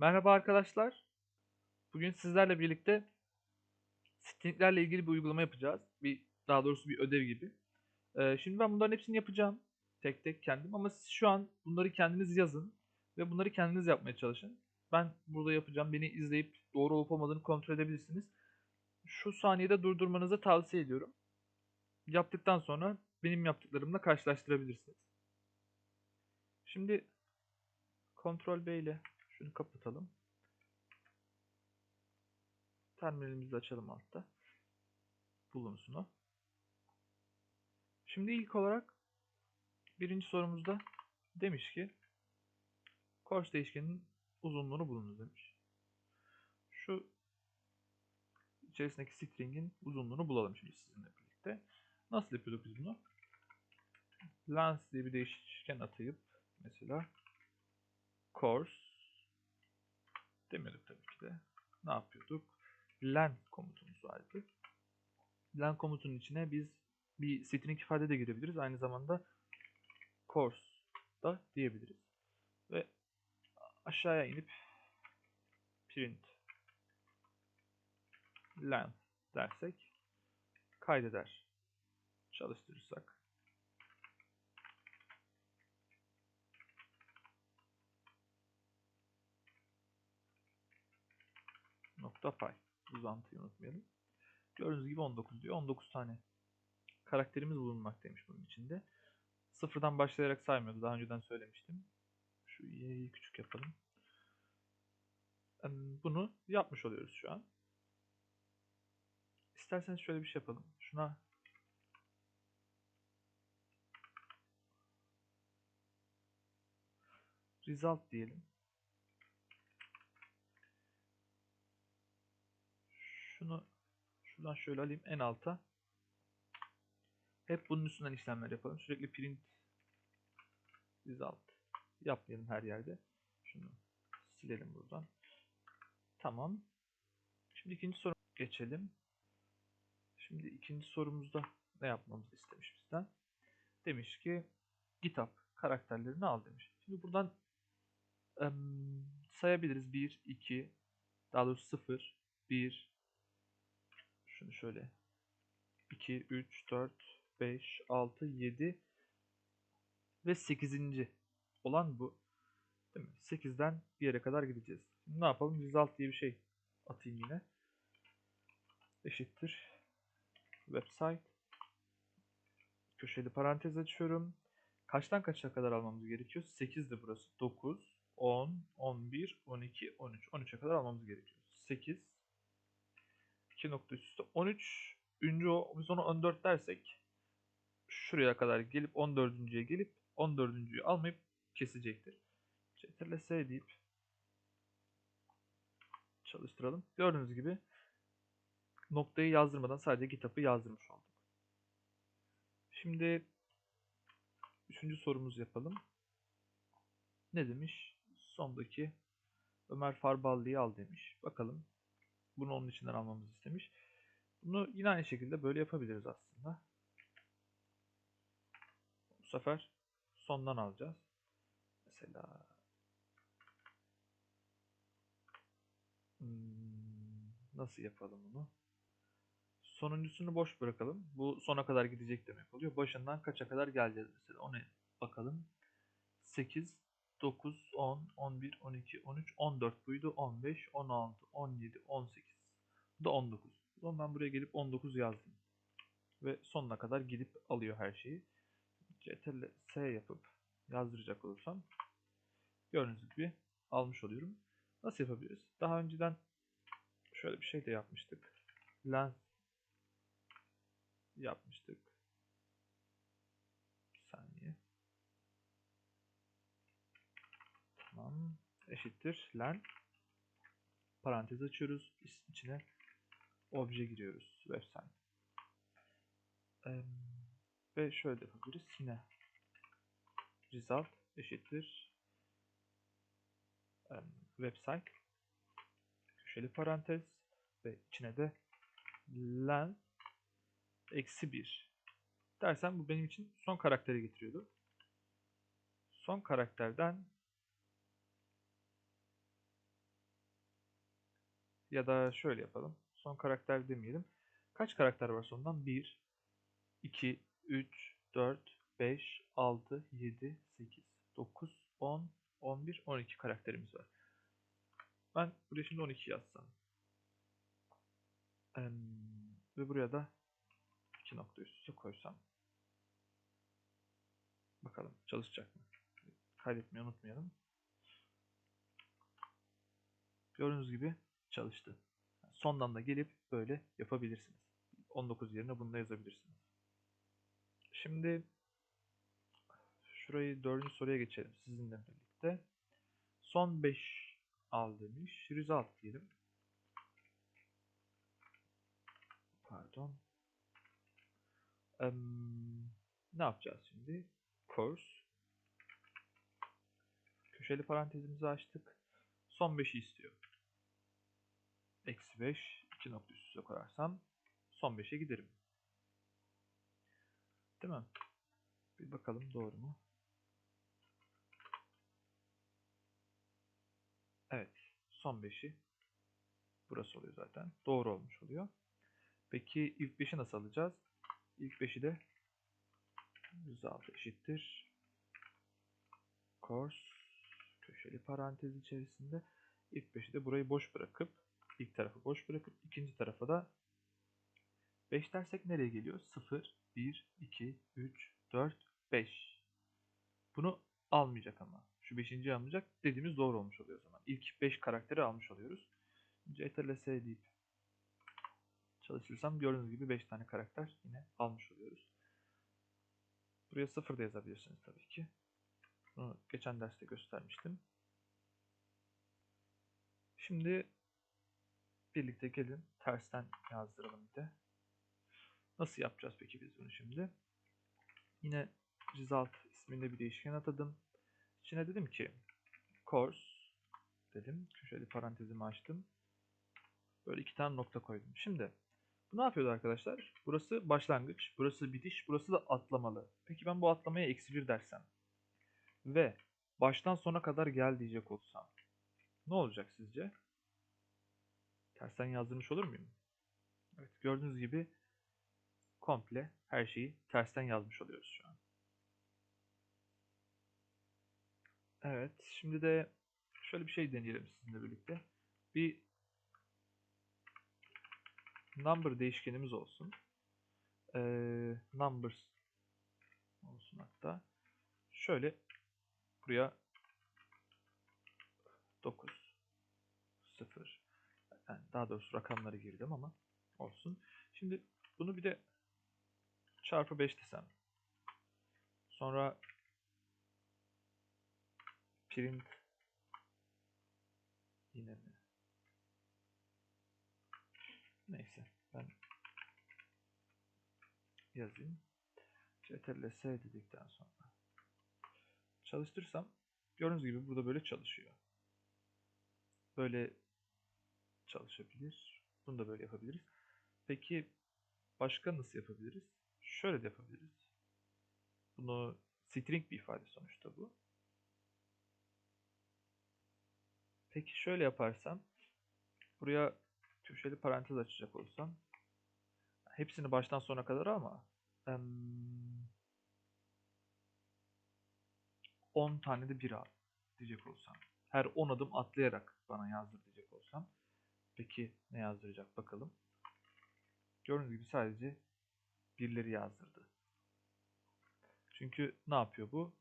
Merhaba arkadaşlar. Bugün sizlerle birlikte stringlerle ilgili bir uygulama yapacağız. Bir daha doğrusu bir ödev gibi. Ee, şimdi ben bunların hepsini yapacağım. Tek tek kendim ama siz şu an bunları kendiniz yazın ve bunları kendiniz yapmaya çalışın. Ben burada yapacağım. Beni izleyip doğru olup olmadığını kontrol edebilirsiniz. Şu saniyede durdurmanızı tavsiye ediyorum. Yaptıktan sonra benim yaptıklarımla karşılaştırabilirsiniz. Şimdi Ctrl B ile şunu kapatalım. Terminalimizi açalım altta. Bulunsunu. Şimdi ilk olarak birinci sorumuzda demiş ki course değişkeninin uzunluğunu bulunuz demiş. Şu içerisindeki string'in uzunluğunu bulalım şimdi sizinle birlikte. Nasıl yapıyorduk biz bunu? Length diye bir değişken atayıp mesela course demiyorduk tabii ki de. Ne yapıyorduk? len komutumuz vardı. len komutunun içine biz bir string ifade de girebiliriz. Aynı zamanda course da diyebiliriz. Ve aşağıya inip print len dersek kaydeder. Çalıştırırsak nokta py. Uzantıyı unutmayalım. Gördüğünüz gibi 19 diyor. 19 tane karakterimiz bulunmaktaymış bunun içinde. Sıfırdan başlayarak saymıyordu. Daha önceden söylemiştim. Şu y'yi küçük yapalım. Bunu yapmış oluyoruz şu an. İsterseniz şöyle bir şey yapalım. Şuna result diyelim. Şunu şuradan şöyle alayım en alta. Hep bunun üstünden işlemler yapalım. Sürekli print result yapmayalım her yerde. Şunu silelim buradan. Tamam. Şimdi ikinci soru geçelim. Şimdi ikinci sorumuzda ne yapmamızı istemiş bizden? Demiş ki GitHub karakterlerini al demiş. Şimdi buradan ım, sayabiliriz. 1, 2, daha doğrusu 0, 1, şunu şöyle 2, 3, 4, 5, 6, 7 ve 8. olan bu. Değil mi? 8'den bir yere kadar gideceğiz. Şimdi ne yapalım? 106 diye bir şey atayım yine. Eşittir. Website. Köşeli parantez açıyorum. Kaçtan kaça kadar almamız gerekiyor? 8 de burası. 9, 10, 11, 12, 13. 13'e kadar almamız gerekiyor. 8, 2 nokta üstü 13. Ünlü. Biz ona 14 dersek şuraya kadar gelip 14.ye gelip 14.yü almayıp kesecektir. Ctrl S deyip çalıştıralım. Gördüğünüz gibi noktayı yazdırmadan sadece GitHub'ı yazdırmış olduk. Şimdi üçüncü sorumuzu yapalım. Ne demiş? Sondaki Ömer Farballı'yı al demiş. Bakalım bunu onun içinden almamızı istemiş. Bunu yine aynı şekilde böyle yapabiliriz aslında. Bu sefer sondan alacağız. Mesela hmm, nasıl yapalım bunu? Sonuncusunu boş bırakalım. Bu sona kadar gidecek demek oluyor. Başından kaça kadar geleceğiz mesela. Onu bakalım. 8, 9, 10, 11, 12, 13, 14 buydu. 15, 16, 17, 18. Bu da 19. O zaman ben buraya gelip 19 yazdım. Ve sonuna kadar gidip alıyor her şeyi. Ctrl S yapıp yazdıracak olursam gördüğünüz gibi almış oluyorum. Nasıl yapabiliriz? Daha önceden şöyle bir şey de yapmıştık. Lens yapmıştık. Bir saniye. Tamam. Eşittir len parantez açıyoruz. İçine obje giriyoruz website. Ee, ve şöyle yapabiliriz. Yine result eşittir um, website köşeli parantez ve içine de len eksi 1 dersen bu benim için son karakteri getiriyordu. Son karakterden Ya da şöyle yapalım. Son karakter demeyelim. Kaç karakter var sondan? 1, 2, 3, 4, 5, 6, 7, 8, 9, 10, 11, 12 karakterimiz var. Ben buraya şimdi 12 yazsam. Ve buraya da 2 nokta üst koysam. Bakalım çalışacak mı? Kaydetmeyi unutmayalım. Gördüğünüz gibi çalıştı. Sondan da gelip böyle yapabilirsiniz. 19 yerine bunu da yazabilirsiniz. Şimdi şurayı dördüncü soruya geçelim sizinle birlikte. Son 5 al demiş. Result diyelim. Pardon. Em, ne yapacağız şimdi? Course. Köşeli parantezimizi açtık. Son 5'i istiyor. Eksi 5. 2 nokta üst üste koyarsam son 5'e giderim. Değil mi? Bir bakalım doğru mu? Evet. Son 5'i burası oluyor zaten. Doğru olmuş oluyor. Peki ilk 5'i nasıl alacağız? İlk 5'i de 106 eşittir. Course köşeli parantez içerisinde ilk 5'i de burayı boş bırakıp ilk tarafı boş bırakıp ikinci tarafa da 5 dersek nereye geliyor? 0, 1, 2, 3, 4, 5. Bunu almayacak ama. Şu 5. almayacak dediğimiz doğru olmuş oluyor o zaman. İlk 5 karakteri almış oluyoruz. Ctrl S deyip çalışırsam gördüğünüz gibi 5 tane karakter yine almış oluyoruz. Buraya 0 da yazabilirsiniz tabii ki. Bunu geçen derste göstermiştim. Şimdi birlikte gelin tersten yazdıralım bir de. Nasıl yapacağız peki biz bunu şimdi? Yine result isminde bir değişken atadım. İçine dedim ki course dedim. Köşeli parantezimi açtım. Böyle iki tane nokta koydum. Şimdi bu ne yapıyordu arkadaşlar? Burası başlangıç, burası bitiş, burası da atlamalı. Peki ben bu atlamaya eksi bir dersem ve baştan sona kadar gel diyecek olsam ne olacak sizce? Tersten yazdırmış olur muyum? Evet gördüğünüz gibi komple her şeyi tersten yazmış oluyoruz şu an. Evet şimdi de şöyle bir şey deneyelim sizinle birlikte. Bir number değişkenimiz olsun. Ee, numbers olsun hatta. Şöyle buraya 9 0 yani daha doğrusu rakamları girdim ama olsun. Şimdi bunu bir de çarpı 5 desem. Sonra print yine mi? Neyse ben yazayım. Ctrl S dedikten sonra çalıştırsam gördüğünüz gibi burada böyle çalışıyor. Böyle çalışabilir. Bunu da böyle yapabiliriz. Peki başka nasıl yapabiliriz? Şöyle de yapabiliriz. Bunu string bir ifade sonuçta bu. Peki şöyle yaparsam buraya köşeli parantez açacak olsam hepsini baştan sona kadar ama 10 tane de bir al diyecek olsam. Her 10 adım atlayarak bana yazdır diyecek olsam. Peki ne yazdıracak bakalım. Gördüğünüz gibi sadece birleri yazdırdı. Çünkü ne yapıyor bu?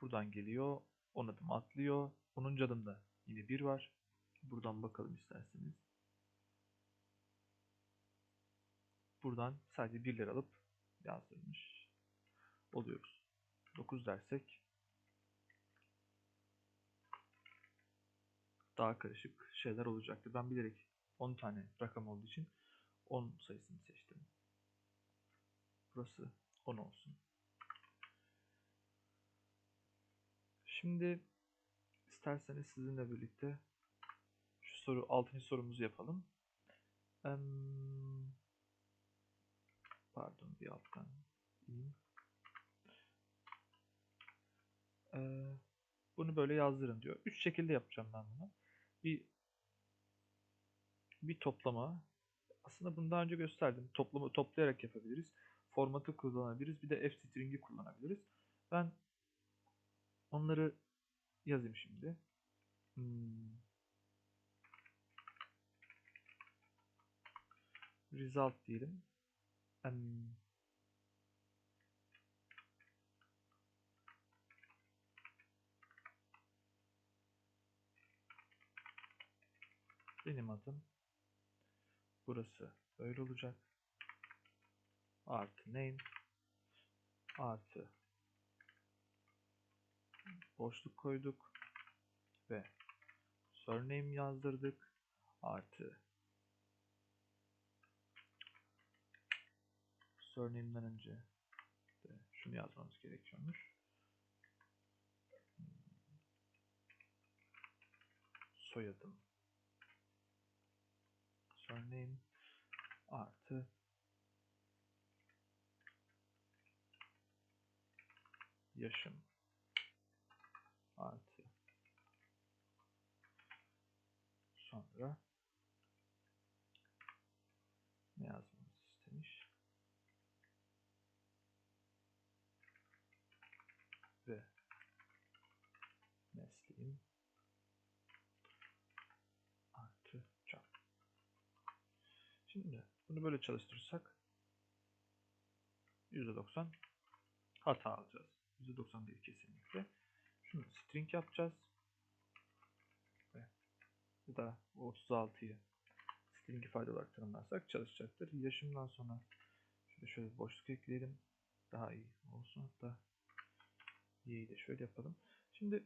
Buradan geliyor. 10 adım atlıyor. 10. adımda yine bir var. Buradan bakalım isterseniz. Buradan sadece birleri alıp yazdırmış oluyoruz. 9 dersek daha karışık şeyler olacaktır. Ben bilerek 10 tane rakam olduğu için 10 sayısını seçtim. Burası 10 olsun. Şimdi isterseniz sizinle birlikte şu soru 6. sorumuzu yapalım. Pardon bir alttan ineyim. Ee, bunu böyle yazdırın diyor. Üç şekilde yapacağım ben bunu. Bir bir toplama. Aslında bunu daha önce gösterdim. Toplamı toplayarak yapabiliriz. Formatı kullanabiliriz. Bir de f-string'i kullanabiliriz. Ben onları yazayım şimdi. Hmm. Result diyelim. Um, benim adım burası böyle olacak. Artı name artı boşluk koyduk ve surname yazdırdık artı surname'den önce de şunu yazmamız gerekiyormuş. Soyadım surname artı yaşım artı. Sonra ne yazmamız istemiş ve mesleğim artı job. Şimdi bunu böyle çalıştırırsak %90 hata alacağız. %90 değil kesinlikle. Şunu string yapacağız. Ve bu da 36'yı string ifade olarak tanımlarsak çalışacaktır. Yaşımdan sonra şöyle şöyle boşluk ekleyelim. Daha iyi olsun. Hatta y'yi de şöyle yapalım. Şimdi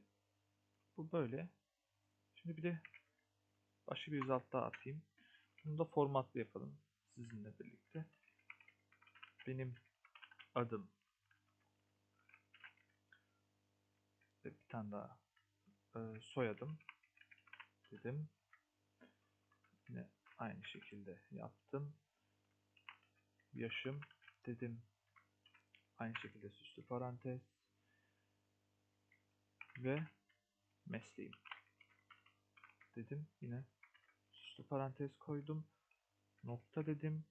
bu böyle. Şimdi bir de başka bir result daha atayım. Bunu da formatlı yapalım sizinle birlikte. Benim adım ve bir tane daha e, soyadım dedim. Yine aynı şekilde yaptım. Yaşım dedim. Aynı şekilde süslü parantez ve mesleğim dedim. Yine süslü parantez koydum. Nokta dedim.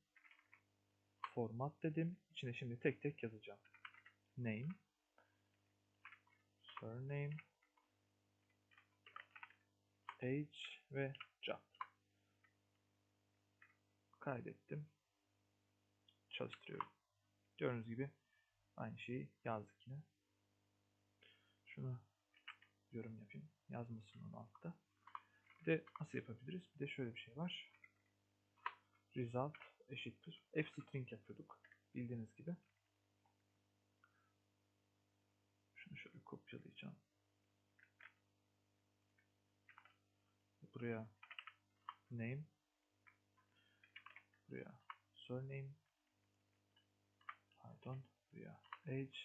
Format dedim. İçine şimdi tek tek yazacağım. Name surname page ve job. Kaydettim. Çalıştırıyorum. Gördüğünüz gibi aynı şeyi yazdık yine. Şunu yorum yapayım. Yazmasın onu altta. Bir de nasıl yapabiliriz? Bir de şöyle bir şey var. Result eşittir. F string yapıyorduk. Bildiğiniz gibi. Şunu şöyle kopyalayacağım. Buraya name buraya surname pardon buraya age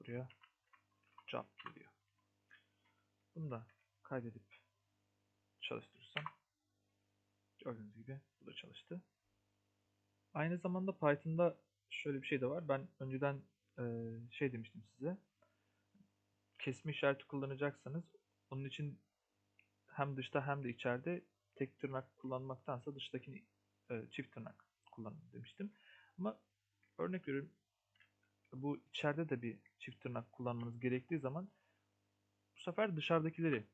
buraya job geliyor. Bunu da kaydedip çalıştırırsam gördüğünüz gibi bu da çalıştı. Aynı zamanda Python'da şöyle bir şey de var. Ben önceden e, şey demiştim size. Kesme işareti kullanacaksanız onun için hem dışta hem de içeride tek tırnak kullanmaktansa dıştakini e, çift tırnak kullanın demiştim. Ama örnek veriyorum bu içeride de bir çift tırnak kullanmanız gerektiği zaman bu sefer dışarıdakileri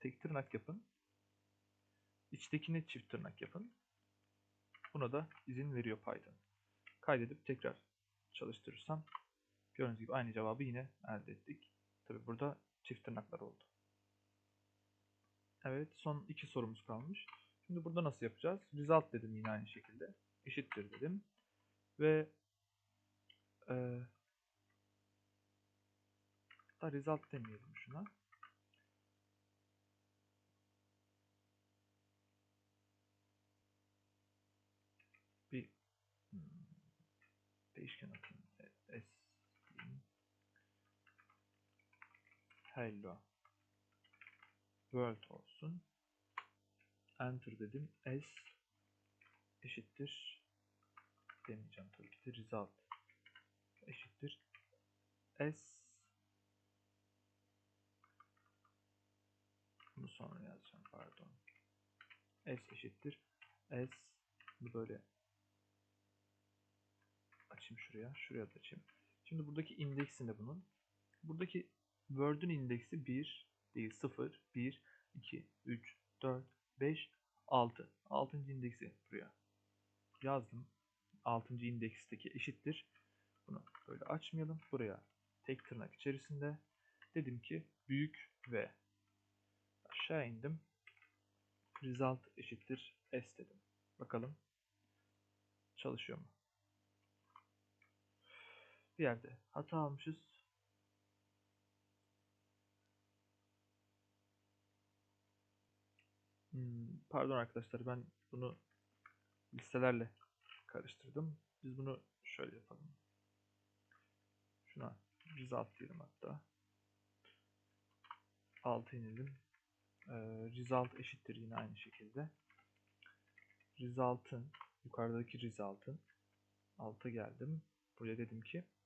tek tırnak yapın. İçtekini çift tırnak yapın. Buna da izin veriyor Python. Kaydedip tekrar çalıştırırsam gördüğünüz gibi aynı cevabı yine elde ettik. Tabi burada çift tırnaklar oldu. Evet son iki sorumuz kalmış. Şimdi burada nasıl yapacağız? Result dedim yine aynı şekilde. Eşittir dedim. Ve e, da result demeyelim şuna. Bir hmm, değişken atayım. S diyeyim. Hello world olsun. Enter dedim. S eşittir demeyeceğim tabii ki de result eşittir S bunu sonra yazacağım pardon S eşittir. S bunu böyle açayım şuraya. Şuraya da açayım. Şimdi buradaki indeksinde bunun. Buradaki word'ün indeksi 1 değil 0, 1, 2, 3, 4, 5, 6. 6. indeksi buraya yazdım. 6. indeksteki eşittir. Bunu böyle açmayalım. Buraya tek tırnak içerisinde dedim ki büyük V. Aşağı indim. Result eşittir S dedim. Bakalım çalışıyor mu? Bir yerde hata almışız. Hmm, pardon arkadaşlar ben bunu listelerle karıştırdım. Biz bunu şöyle yapalım. Şuna result diyelim hatta. 6 inelim. Ee, result eşittir yine aynı şekilde. Result'ın yukarıdaki result'ın alta geldim. Buraya dedim ki 3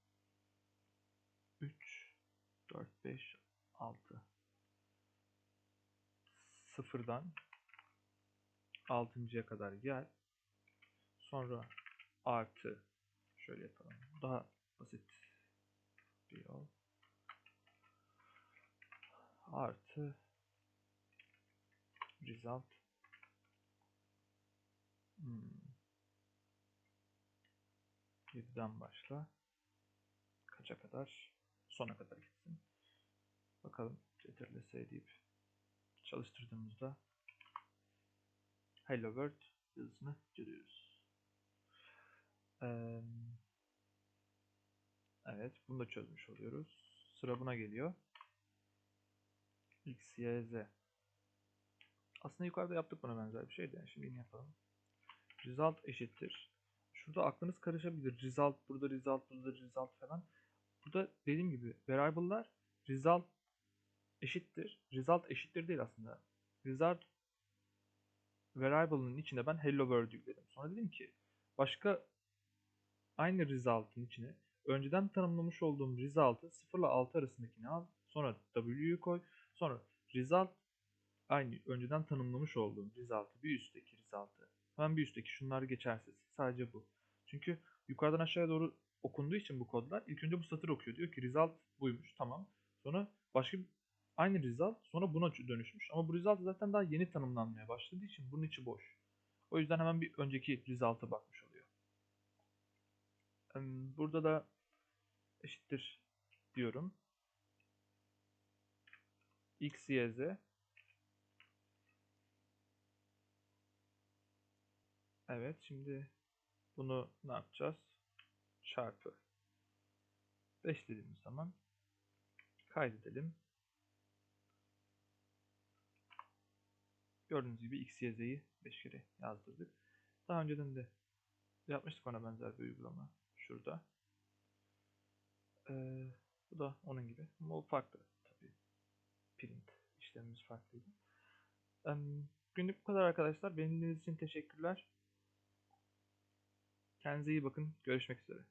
4 5 6 sıfırdan 6.ya kadar gel. Sonra artı şöyle yapalım. Daha basit bir yol. Artı result hmm. 7'den başla. Kaça kadar? Sona kadar. Bakalım ctrl deyip çalıştırdığımızda Hello World yazısını görüyoruz. Evet, bunu da çözmüş oluyoruz. Sıra buna geliyor. X, Y, Z. Aslında yukarıda yaptık buna benzer bir şeydi. Yani şimdi yine yapalım. Result eşittir. Şurada aklınız karışabilir. Result burada, result burada, result falan. Burada dediğim gibi variable'lar result eşittir. Result eşittir değil aslında. Result variable'ın içine ben hello world yükledim. Sonra dedim ki başka aynı result'ın içine önceden tanımlamış olduğum result'ı 0 ile 6 arasındakini al. Sonra w'yu koy. Sonra result aynı önceden tanımlamış olduğum result'ı bir üstteki result'ı. Hemen bir üstteki şunlar geçersiz. Sadece bu. Çünkü yukarıdan aşağıya doğru okunduğu için bu kodlar ilk önce bu satır okuyor. Diyor ki result buymuş. Tamam. Sonra başka aynı result sonra buna dönüşmüş. Ama bu result zaten daha yeni tanımlanmaya başladığı için bunun içi boş. O yüzden hemen bir önceki result'a bakmış oluyor. Burada da eşittir diyorum. x, y, z Evet şimdi bunu ne yapacağız? Çarpı 5 dediğimiz zaman kaydedelim. Gördüğünüz gibi x, y, z'yi 5 kere yazdırdık. Daha önceden de yapmıştık ona benzer bir uygulama. Şurada. Ee, bu da onun gibi. Ama o farklı tabii. Print işlemimiz farklıydı. Ee, günlük bu kadar arkadaşlar. Benim için teşekkürler. Kendinize iyi bakın. Görüşmek üzere.